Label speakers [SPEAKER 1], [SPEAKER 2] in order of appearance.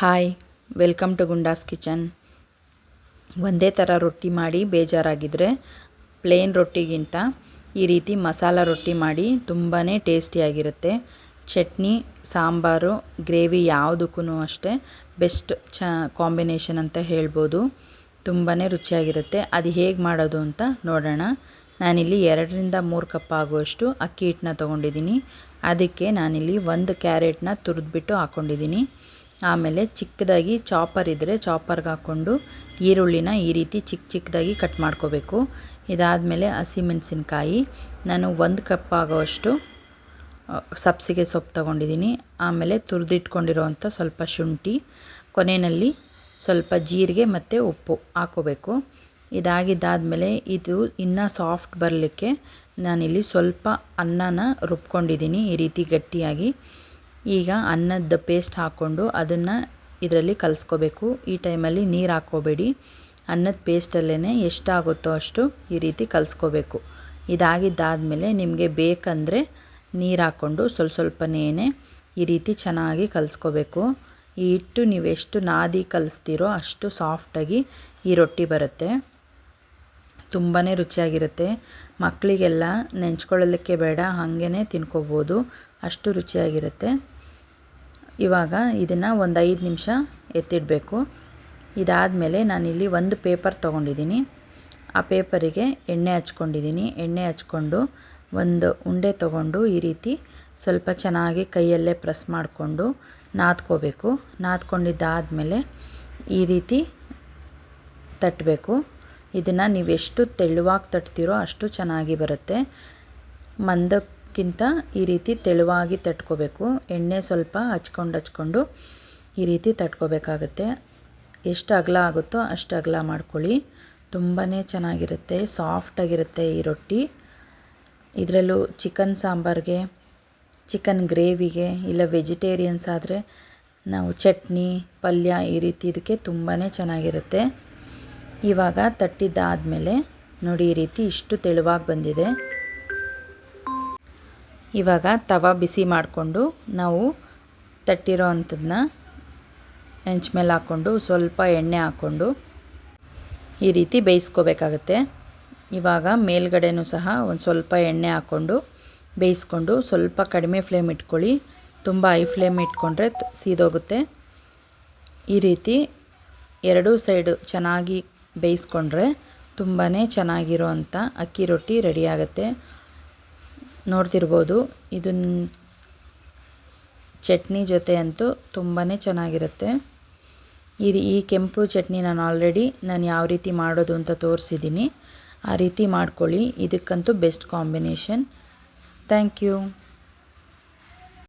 [SPEAKER 1] Hi, welcome to Gunda's kitchen. ಒಂದೇ ಥರ ರೊಟ್ಟಿ ಮಾಡಿ ಬೇಜಾರಾಗಿದ್ದರೆ ಪ್ಲೇನ್ ರೊಟ್ಟಿಗಿಂತ ಈ ರೀತಿ ಮಸಾಲ ರೊಟ್ಟಿ ಮಾಡಿ ತುಂಬಾ ಟೇಸ್ಟಿಯಾಗಿರುತ್ತೆ ಚಟ್ನಿ, ಸಾಂಬಾರು, ಗ್ರೇವಿ ಯಾವುದಕ್ಕೂ ಅಷ್ಟೇ ಬೆಸ್ಟ್ ಚ ಕಾಂಬಿನೇಷನ್ ಅಂತ ಹೇಳ್ಬೋದು. ತುಂಬಾ ರುಚಿಯಾಗಿರುತ್ತೆ. ಅದು ಹೇಗೆ ಮಾಡೋದು ಅಂತ ನೋಡೋಣ. ನಾನಿಲ್ಲಿ ಎರಡರಿಂದ ಮೂರು ಕಪ್ ಆಗುವಷ್ಟು ಅಕ್ಕಿ ಹಿಟ್ಟನ್ನ ತೊಗೊಂಡಿದ್ದೀನಿ. ಅದಕ್ಕೆ ನಾನಿಲ್ಲಿ ಒಂದು ಕ್ಯಾರೆಟ್ನ ತುರಿದ್ಬಿಟ್ಟು ಹಾಕ್ಕೊಂಡಿದ್ದೀನಿ ಆಮೇಲೆ ಚಿಕ್ಕದಾಗಿ ಚಾಪರ್ ಇದ್ದರೆ ಚಾಪರ್ಗೆ ಹಾಕ್ಕೊಂಡು ಈರುಳ್ಳಿನ ಈ ರೀತಿ ಚಿಕ್ಕ ಚಿಕ್ಕದಾಗಿ ಕಟ್ ಮಾಡ್ಕೋಬೇಕು. ಇದಾದಮೇಲೆ ಹಸಿಮೆಣಸಿನ್ಕಾಯಿ ನಾನು ಒಂದು ಕಪ್ ಆಗೋವಷ್ಟು ಸಬ್ಸಿಗೆ ಸೊಪ್ಪು ತೊಗೊಂಡಿದ್ದೀನಿ. ಆಮೇಲೆ ತುರಿದಿಟ್ಕೊಂಡಿರೋವಂಥ ಸ್ವಲ್ಪ ಶುಂಠಿ, ಕೊನೆಯಲ್ಲಿ ಸ್ವಲ್ಪ ಜೀರಿಗೆ ಮತ್ತು ಉಪ್ಪು ಹಾಕೋಬೇಕು. ಇದಾಗಿದ್ದಾದಮೇಲೆ ಇದು ಇನ್ನೂ ಸಾಫ್ಟ್ ಬರಲಿಕ್ಕೆ ನಾನಿಲ್ಲಿ ಸ್ವಲ್ಪ ಅನ್ನನ ರುಬ್ಕೊಂಡಿದ್ದೀನಿ ಈ ರೀತಿ ಗಟ್ಟಿಯಾಗಿ. ಈಗ ಅನ್ನದ ಪೇಸ್ಟ್ ಹಾಕ್ಕೊಂಡು ಅದನ್ನು ಇದರಲ್ಲಿ ಕಲಿಸ್ಕೋಬೇಕು. ಈ ಟೈಮಲ್ಲಿ ನೀರು ಹಾಕ್ಕೋಬೇಡಿ. ಅನ್ನದ ಪೇಸ್ಟಲ್ಲೇ ಎಷ್ಟಾಗುತ್ತೋ ಅಷ್ಟು ಈ ರೀತಿ ಕಲಿಸ್ಕೋಬೇಕು. ಇದಾಗಿದ್ದಾದಮೇಲೆ ನಿಮಗೆ ಬೇಕಂದರೆ ನೀರು ಹಾಕ್ಕೊಂಡು ಸ್ವಲ್ಪ ಸ್ವಲ್ಪನೇ ಈ ರೀತಿ ಚೆನ್ನಾಗಿ ಕಲಿಸ್ಕೋಬೇಕು. ಈ ಹಿಟ್ಟು ನೀವು ಎಷ್ಟು ನಾದಿ ಕಲಿಸ್ತೀರೋ ಅಷ್ಟು ಸಾಫ್ಟಾಗಿ ಈ ರೊಟ್ಟಿ ಬರುತ್ತೆ. ತುಂಬಾ ರುಚಿಯಾಗಿರುತ್ತೆ. ಮಕ್ಕಳಿಗೆಲ್ಲ ನೆಂಚ್ಕೊಳ್ಳಲಿಕ್ಕೆ ಬೇಡ ಹಾಗೇ ತಿನ್ಕೋಬೋದು. ಅಷ್ಟು ರುಚಿಯಾಗಿರುತ್ತೆ. ಇವಾಗ ಇದನ್ನು ಒಂದು ಐದು ನಿಮಿಷ ಎತ್ತಿಡಬೇಕು. ಇದಾದಮೇಲೆ ನಾನಿಲ್ಲಿ ಒಂದು ಪೇಪರ್ ತೊಗೊಂಡಿದ್ದೀನಿ. ಆ ಪೇಪರಿಗೆ ಎಣ್ಣೆ ಹಚ್ಕೊಂಡಿದ್ದೀನಿ. ಎಣ್ಣೆ ಹಚ್ಕೊಂಡು ಒಂದು ಉಂಡೆ ತೊಗೊಂಡು ಈ ರೀತಿ ಸ್ವಲ್ಪ ಚೆನ್ನಾಗಿ ಕೈಯಲ್ಲೇ ಪ್ರೆಸ್ ಮಾಡಿಕೊಂಡು ನಾದ್ಕೋಬೇಕು. ನಾದ್ಕೊಂಡಿದ್ದಾದಮೇಲೆ ಈ ರೀತಿ ತಟ್ಟಬೇಕು ಇದನ್ನು ನೀವು ಎಷ್ಟು ತೆಳುವಾಗಿ ತಟ್ತೀರೋ ಅಷ್ಟು ಚೆನ್ನಾಗಿ ಬರುತ್ತೆ. ಮಂದಕ್ಕಿಂತ ಈ ರೀತಿ ತೆಳುವಾಗಿ ತಟ್ಕೋಬೇಕು. ಎಣ್ಣೆ ಸ್ವಲ್ಪ ಹಚ್ಕೊಂಡು ಹಚ್ಕೊಂಡು ಈ ರೀತಿ ತಟ್ಕೋಬೇಕಾಗತ್ತೆ. ಎಷ್ಟು ಅಗಲ ಆಗುತ್ತೋ ಅಷ್ಟು ಅಗಲ ಮಾಡ್ಕೊಳ್ಳಿ. ತುಂಬಾ ಚೆನ್ನಾಗಿರುತ್ತೆ ಸಾಫ್ಟಾಗಿರುತ್ತೆ ಈ ರೊಟ್ಟಿ. ಇದರಲ್ಲೂ ಚಿಕನ್ ಸಾಂಬಾರಿಗೆ, ಚಿಕನ್ ಗ್ರೇವಿಗೆ ಇಲ್ಲ ವೆಜಿಟೇರಿಯನ್ಸ್ ಆದರೆ ನಾವು ಚಟ್ನಿ, ಪಲ್ಯ ಈ ರೀತಿ ಇದಕ್ಕೆ ತುಂಬಾ ಚೆನ್ನಾಗಿರುತ್ತೆ. ಇವಾಗ ತಟ್ಟಿದ್ದಾದಮೇಲೆ ನೋಡಿ ಈ ರೀತಿ ಇಷ್ಟು ತೆಳುವಾಗಿ ಬಂದಿದೆ. ಇವಾಗ ತವ ಬಿಸಿ ಮಾಡಿಕೊಂಡು ನಾವು ತಟ್ಟಿರೋ ಅಂಥದನ್ನ ಹೆಂಚ್ ಮೇಲೆ ಹಾಕ್ಕೊಂಡು ಸ್ವಲ್ಪ ಎಣ್ಣೆ ಹಾಕ್ಕೊಂಡು ಈ ರೀತಿ ಬೇಯಿಸ್ಕೋಬೇಕಾಗತ್ತೆ. ಇವಾಗ ಮೇಲ್ಗಡೆನೂ ಸಹ ಒಂದು ಸ್ವಲ್ಪ ಎಣ್ಣೆ ಹಾಕ್ಕೊಂಡು ಬೇಯಿಸ್ಕೊಂಡು ಸ್ವಲ್ಪ ಕಡಿಮೆ ಫ್ಲೇಮ್ ಇಟ್ಕೊಳ್ಳಿ. ತುಂಬ ಹೈ ಫ್ಲೇಮ್ ಇಟ್ಕೊಂಡ್ರೆ ಸೀದೋಗುತ್ತೆ. ಈ ರೀತಿ ಎರಡೂ ಸೈಡು ಚೆನ್ನಾಗಿ ಬೇಯಿಸ್ಕೊಂಡ್ರೆ ತುಂಬಾ ಚೆನ್ನಾಗಿರೋ ಅಂಥ ಅಕ್ಕಿ ರೊಟ್ಟಿ ರೆಡಿಯಾಗುತ್ತೆ. ನೋಡ್ತಿರ್ಬೋದು ಇದನ್ನ ಚಟ್ನಿ ಜೊತೆ ಅಂತೂ ತುಂಬಾ ಚೆನ್ನಾಗಿರುತ್ತೆ. ಈ ಈ ಕೆಂಪು ಚಟ್ನಿ ನಾನು ಆಲ್ರೆಡಿ ನಾನು ಯಾವ ರೀತಿ ಮಾಡೋದು ಅಂತ ತೋರಿಸಿದ್ದೀನಿ. ಆ ರೀತಿ ಮಾಡ್ಕೊಳ್ಳಿ, ಇದಕ್ಕಂತೂ ಬೆಸ್ಟ್ ಕಾಂಬಿನೇಷನ್. Thank you.